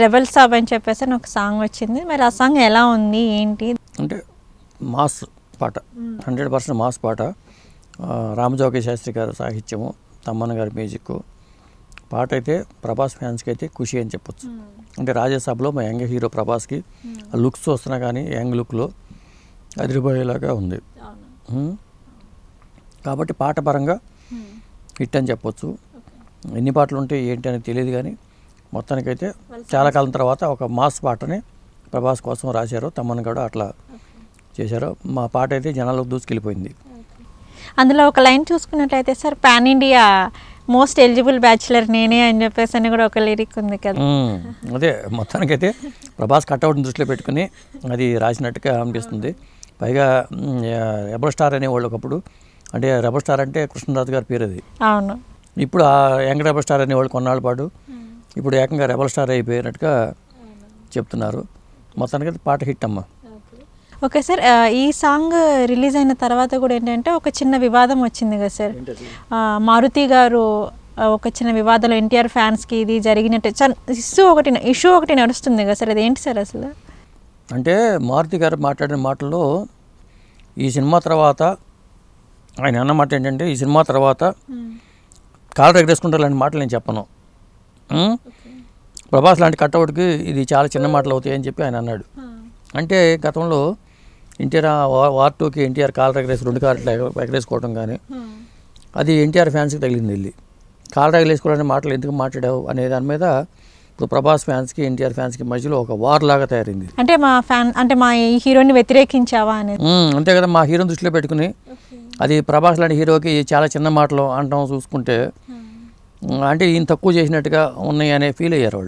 Rebel సాబ్ అని చెప్పేసి అని ఒక సాంగ్ వచ్చింది. మరి ఆ సాంగ్ ఎలా ఉంది? ఏంటి? అంటే మాస్ పాట. హండ్రెడ్ పర్సెంట్ మాస్ పాట. రామజోగి శాస్త్రి గారు సాహిత్యము తమ్మన్న గారి మ్యూజిక్ పాట అయితే ప్రభాస్ ఫ్యాన్స్కి అయితే ఖుషి అని చెప్పొచ్చు. అంటే రాజ్యసభలో మా యంగ్ హీరో ప్రభాస్కి ఆ లుక్స్ చూస్తున్నా కానీ యంగ్ లుక్లో అదిరిపోయేలాగా ఉంది. కాబట్టి పాట పరంగా హిట్ అని చెప్పొచ్చు. ఎన్ని పాటలు ఉంటాయి ఏంటి అనేది తెలియదు కానీ మొత్తానికైతే చాలా కాలం తర్వాత ఒక మాస్ పాటని ప్రభాస్ కోసం రాశారు. తమ్మని కూడా అట్లా చేశారు. మా పాట అయితే జనాలకు దూసుకెళ్ళిపోయింది. అందులో ఒక లైన్ చూసుకున్నట్లయితే sir pan India most eligible bachelor నేనే అని చెప్పేసి అని కూడా ఒక లిరిక్ ఉంది కదా. అదే మొత్తానికైతే ప్రభాస్ కట్అవుట్ని దృష్టిలో పెట్టుకుని అది రాసినట్టుగా అనిపిస్తుంది పైగా రెబల్ స్టార్ అనేవాళ్ళు ఒకప్పుడు అంటే రెబల్ స్టార్ అంటే కృష్ణరాజు గారి పేరు అది. అవును. ఇప్పుడు ఆ యంగ్ రెబల్ స్టార్ అనేవాళ్ళు కొన్నాళ్ళ పాటు ఇప్పుడు ఏకంగా రెబల్ స్టార్ అయిపోయినట్టుగా చెప్తున్నారు. మొత్తానికి పాట హిట్ అమ్మ. ఓకే. సార్ ఈ సాంగ్ రిలీజ్ అయిన తర్వాత కూడా ఏంటంటే ఒక చిన్న వివాదం వచ్చింది కదా సార్. మారుతి గారు ఒక చిన్న వివాదంలో ఎన్టీఆర్ ఫ్యాన్స్కి ఇది జరిగినట్టు ఇష్యూ ఒకటి ఇష్యూ ఒకటి నడుస్తుంది కదా సార్. అదేంటి సార్ అసలు? అంటే మారుతి గారు మాట్లాడిన మాటల్లో ఈ సినిమా తర్వాత ఆయన అన్న మాట ఏంటంటే ఈ సినిమా తర్వాత కాలు ఎగరేసుకుంటారు లాంటి మాటలు నేను చెప్పను? ప్రభాస్ లాంటి కట్అవుట్కి ఇది చాలా చిన్న మాటలు అవుతాయి అని చెప్పి ఆయన అన్నాడు. అంటే గతంలో ఎన్టీఆర్ వార్ టూకి ఎన్టీఆర్ కాలు ఎగరేసి రెండు కార్లు ఎగరేసుకోవడం కానీ అది ఎన్టీఆర్ ఫ్యాన్స్కి తగిలింది వెళ్ళి. కాలు ఎగరేసుకోవాలనే మాటలు ఎందుకు మాట్లాడావు అనే దాని మీద ఇప్పుడు ప్రభాస్ ఫ్యాన్స్కి ఎన్టీఆర్ ఫ్యాన్స్కి మధ్యలో ఒక వార్ లాగా తయారైంది. అంటే మా ఫ్యాన్ అంటే మా ఈ హీరోని వ్యతిరేకించావా ఉమ్, అంతే కదా మా హీరోని దృష్టిలో పెట్టుకుని అది ప్రభాస్ లాంటి హీరోకి చాలా చిన్న మాటలు అంటాం చూసుకుంటే అంటే ఈయన తక్కువ చేసినట్టుగా ఉన్నాయి అనే ఫీల్ అయ్యారు వాళ్ళు.